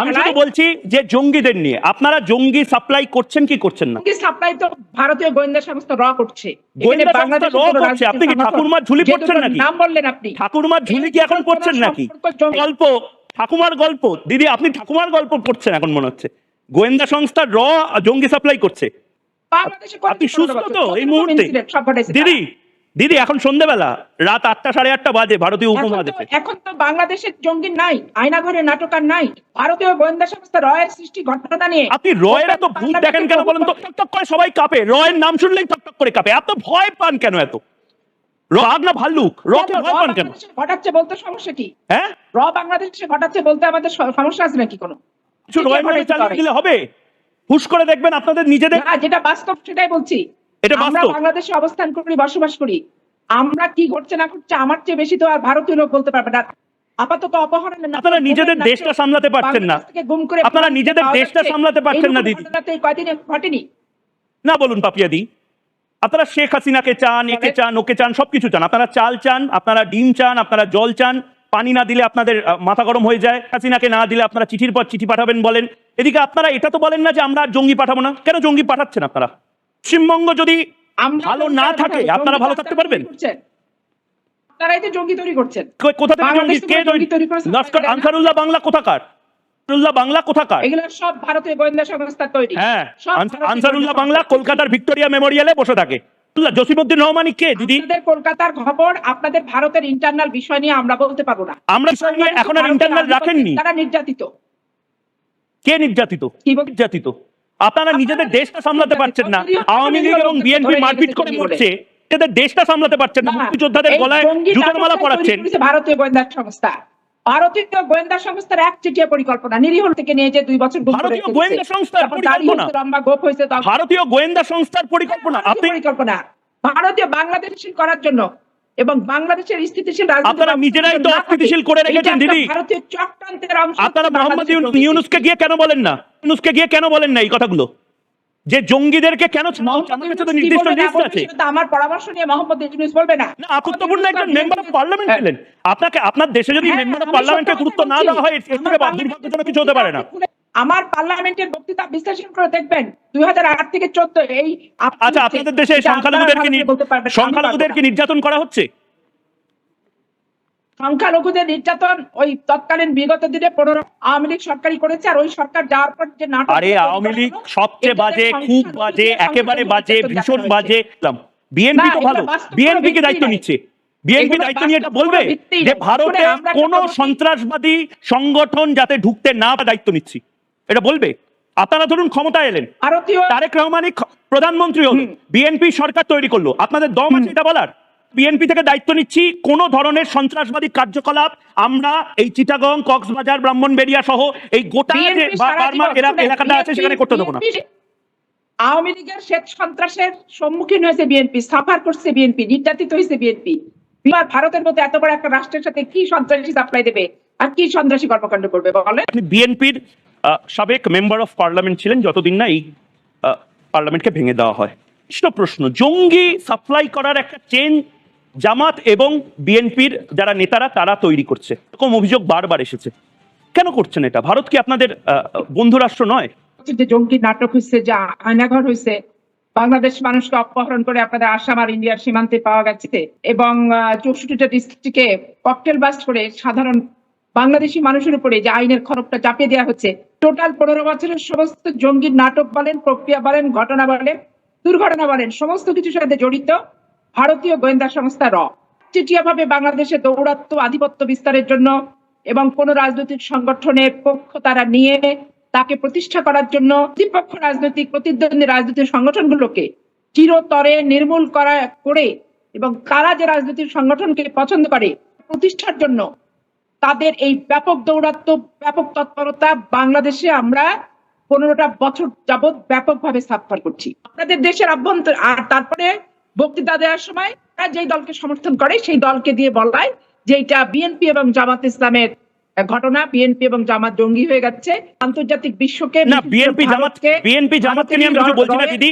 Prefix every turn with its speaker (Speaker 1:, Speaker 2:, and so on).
Speaker 1: আমি শুধু বলছি যে জঙ্গিদের নিয়ে। আপনারা জঙ্গি সাপ্লাই করছেন কি করছেন না?
Speaker 2: সাপ্লাই তো ভারতীয় গোয়েন্দা সংস্থা র করছে।
Speaker 1: গোয়েন্দা সংস্থা র করছে। আপনি কি ঠাকুরমার ঝুলি পড়ছেন নাকি?
Speaker 2: নাম বললেন আপনি।
Speaker 1: ঠাকুরমার ঝুলি কি এখন পড়ছেন নাকি? গল্প ঠাকুমার গল্প। দিদি আপনি ঠাকুমার গল্প পড়ছেন এখন মনে হচ্ছে। গোয়েন্দা সংস্থা র জঙ্গি সাপ্লাই করছে। আপনি সুস্থ তো এই মুহূর্তে। দিদি দিদি এখন সন্ধ্যেবেলা রাত আটটা সাড়ে আটটা বাজে ভারতীয় উপমহাদেশে।
Speaker 2: এখন তো বাংলাদেশের জঙ্গি নাই আয়না ঘরে নাটক আর নাই ভারতীয় গোয়েন্দা সংস্থা রয়ের সৃষ্টি ঘটনা নিয়ে
Speaker 1: আপনি রয়ের এত ভূত দেখেন কেন বলেন তো? টক করে সবাই কাঁপে রয়ের নাম শুনলেই টক করে কাঁপে এত ভয় পান কেন এত? র বাঘ না ভাল্লুক? রকে
Speaker 2: কেন?
Speaker 1: ভয় পান কেন?
Speaker 2: ঘটাচ্ছে বলতে সমস্যা কি?
Speaker 1: হ্যাঁ?
Speaker 2: র বাংলাদেশে ঘটাচ্ছে বলতে আমাদের সমস্যা আছে নাকি কোনো?
Speaker 1: কিছু
Speaker 2: কি
Speaker 1: রয়ের মধ্যে চালিয়ে দিলে হবে। হুশ করে দেখবেন আপনাদের নিজেদের
Speaker 2: যেটা বাস্তব সেটাই বলছি।
Speaker 1: এটা
Speaker 2: আমরা বাংলাদেশে অবস্থান করি বসবাস করি। আমরা কি ঘটছে না ঘটছে আমার চেয়ে বেশি তো আর ভারতীয় লোক বলতে পারবে না। আপাতত অপহরণের
Speaker 1: আপনারা নিজেদের দেশটা সামলাতে পারছেন না। আপনারা নিজেদের দেশটা সামলাতে পারছেন না, দিদি।
Speaker 2: কয়দিনে ঘটেনি।
Speaker 1: না বলুন পাপিয়াদি। আপনারা শেখ হাসিনাকে চান একে চান ওকে চান সবকিছু চান। আপনারা চাল চান আপনারা ডিম চান আপনারা জল চান পানি না দিলে আপনাদের মাথা গরম হয়ে যায়। হাসিনাকে না দিলে আপনারা চিঠির পর চিঠি পাঠাবেন বলেন। এদিকে আপনারা এটা তো বলেন না যে আমরা জঙ্গি পাঠাবো না। কেন জঙ্গি পাঠাচ্ছেন আপনারা? পশ্চিমবঙ্গ যদি ভালো না থাকে আপনারা ভালো থাকতে পারবেন?
Speaker 2: তৈরি করছেন। আপনারাই তো জঙ্গি তৈরি করছেন।
Speaker 1: কোথা থেকে জঙ্গি? কে
Speaker 2: তৈরি
Speaker 1: লস্কর আনসারুল্লাহ বাংলা কোথাকার? আনসারুল্লাহ বাংলা কোথাকার?
Speaker 2: এগুলো সব ভারতীয় গোয়েন্দা সংস্থা তৈরি।
Speaker 1: হ্যাঁ আনসারুল্লাহ বাংলা কলকাতার ভিক্টোরিয়া মেমোরিয়ালে বসে থাকে। জসিমুদ্দিন রহমানি কে দিদি?
Speaker 2: কলকাতার খবর আপনাদের ভারতের ইন্টারনাল বিষয় নিয়ে আমরা বলতে পারব না।
Speaker 1: আমরা এখন আর ইন্টারনাল রাখেননি।
Speaker 2: তারা নির্যাতিত।
Speaker 1: কে নির্যাতিত? নির্যাতিত? আপনারা নিজেদের দেশটা সামলাতে পারছেন না। আওয়ামী লীগ এবং বিএনপি মারপিট করে মরছে। এদের দেশটা সামলাতে পারছেন না। মুক্তিযোদ্ধাদের গলায় জুতোর মালা পরাচ্ছেন।
Speaker 2: ভারতীয় গোয়েন্দা সংস্থা। ভারতীয় গোয়েন্দা সংস্থার এক চিঠিয়া পরিকল্পনা নিরীহ থেকে নিয়ে যে দুই বছর
Speaker 1: ভারতীয় গোয়েন্দা সংস্থার পরিকল্পনা?
Speaker 2: লম্বা গোপ হয়েছে
Speaker 1: ভারতীয় গোয়েন্দা সংস্থার পরিকল্পনা। আপনি
Speaker 2: পরিকল্পনা। ভারতীয় করার জন্য এবং বাংলাদেশের স্থিতিশীল রাজনীতি
Speaker 1: আপনারা নিজেরাই তো অস্থিতিশীল করে রেখেছেন, দিদি।
Speaker 2: ভারতীয় চক্রান্তের অংশ।
Speaker 1: আপনারা মোহাম্মদ। ইউনুসকে গিয়ে কেন বলেন না? ইউনুসকে গিয়ে কেন বলেন না এই কথাগুলো? যে জঙ্গিদেরকে কেন
Speaker 2: কি
Speaker 1: নির্দিষ্ট লিস্ট আছে।
Speaker 2: আমার পরামর্শ নিয়ে মোহাম্মদ ইউনুস বলবে না?
Speaker 1: না আপত্তপূর্ণ একজন মেম্বার অফ পার্লামেন্ট। ছিলেন। আপনাকে আপনার দেশে যদি মেম্বার অফ পার্লামেন্টকে গুরুত্ব না দেওয়া হয় এর থেকে কিছু হতে পারে না।
Speaker 2: আমার পার্লামেন্টের বক্তৃতা বিশ্লেষণ করে দেখবেন দুই হাজার আট থেকে চোদ্দ এই
Speaker 1: আচ্ছা আপনাদের দেশে সংখ্যালঘুদেরকে সংখ্যালঘুদেরকে নির্যাতন করা হচ্ছে?
Speaker 2: সংখ্যালঘুদের নির্যাতন ওই তৎকালীন বিগত দিনে পনেরো আওয়ামী লীগ সরকারি করেছে আর ওই সরকার যাওয়ার পর যে নাটক
Speaker 1: আরে আওয়ামী লীগ সবচেয়ে বাজে খুব বাজে একেবারে বাজে ভীষণ বাজে বিএনপি তো ভালো বিএনপি কে দায়িত্ব নিচ্ছে। বিএনপি দায়িত্ব নিয়ে এটা বলবে যে ভারতে কোন সন্ত্রাসবাদী সংগঠন যাতে ঢুকতে না দায়িত্ব নিচ্ছি। এটা বলবে? আপনারা ধরুন ক্ষমতায় এলেন। তারেক রহমানই প্রধানমন্ত্রী হলো।
Speaker 2: হুম।
Speaker 1: বিএনপি সরকার তৈরি করল। আপনাদের দম আছে এটা বলার? বিএনপি থেকে দায়িত্ব নিচ্ছি। কোন ধরনের সন্ত্রাসবাদী কার্যকলাপ আমরা এই চিটাগং কক্সবাজার ব্রাহ্মণবেড়িয়া সহ এই গোটা এলাকাটা আছে সেখানে করতে দেবো না।
Speaker 2: আওয়ামী লীগের শ্বেত সন্ত্রাসের সম্মুখীন হয়েছে বিএনপি সাফার করছে বিএনপি নির্যাতিত হয়েছে বিএনপি বিমার ভারতের মতো এত বড় একটা রাষ্ট্রের সাথে কি সন্ত্রাসী সাপ্লাই দেবে? আর কি সন্ত্রাসী কর্মকাণ্ড করবে
Speaker 1: আপনি বিএনপির সাবেক মেম্বার অফ পার্লামেন্ট ছিলেন যতদিন না এই পার্লামেন্টকে ভেঙে দেওয়া হয়। কৃষ্ণ প্রশ্ন জঙ্গি সাপ্লাই করার একটা চেন জামাত এবং বিএনপির যারা নেতারা, তারা তৈরি করছে। এরকম অভিযোগ বারবার এসেছে। কেন করছেন এটা? ভারত কি আপনাদের বন্ধু রাষ্ট্র নয়?
Speaker 2: যে জঙ্গি নাটক হয়েছে যা আয়নাঘর হয়েছে বাংলাদেশ মানুষকে অপহরণ করে আপনাদের আসাম আর ইন্ডিয়ার সীমান্তে পাওয়া গেছে এবং চৌষট্টিটা ডিস্ট্রিক্টে ককটেল বাস্ট করে সাধারণ বাংলাদেশি মানুষের উপরে যে আইনের খরচটা চাপিয়ে দেওয়া হচ্ছে টোটাল পনেরো বছরের সমস্ত জঙ্গির নাটক বলেন, প্রক্রিয়া বলেন, ঘটনা বলেন, দুর্ঘটনা বলেন, সমস্ত কিছুর সাথে জড়িত। ভারতীয় গোয়েন্দা সংস্থা র। চিটিয়াভাবে বাংলাদেশে দৌরাত্ম আধিপত্য বিস্তারের জন্য এবং কোন রাজনৈতিক সংগঠনের পক্ষ তারা নিয়ে তাকে প্রতিষ্ঠা করার জন্য প্রতিপক্ষ রাজনৈতিক প্রতিদ্বন্দ্বী রাজনৈতিক সংগঠনগুলোকে চিরতরে নির্মূল করা করে এবং তারা যে রাজনৈতিক সংগঠনকে পছন্দ করে প্রতিষ্ঠার জন্য তাদের এই ব্যাপক দৌরাত্ম, ব্যাপক তৎপরতা বাংলাদেশে আমরা পনেরোটা বছর যাবৎ ব্যাপকভাবে সাফার করছি। আপনাদের দেশের আভ্যন্তর আর তারপরে বক্তৃতা দেওয়ার সময় তারা যেই দলকে সমর্থন করে সেই দলকে দিয়ে বলায় যে এটা বিএনপি এবং জামাত ইসলামের ঘটনা। বিএনপি এবং জামাত জঙ্গি হয়ে গেছে। আন্তর্জাতিক বিশ্বকে
Speaker 1: না বিএনপি
Speaker 2: জামাতকে
Speaker 1: বিএনপি জামাতকে নিয়ে আমি কিছু বলছি না দিদি।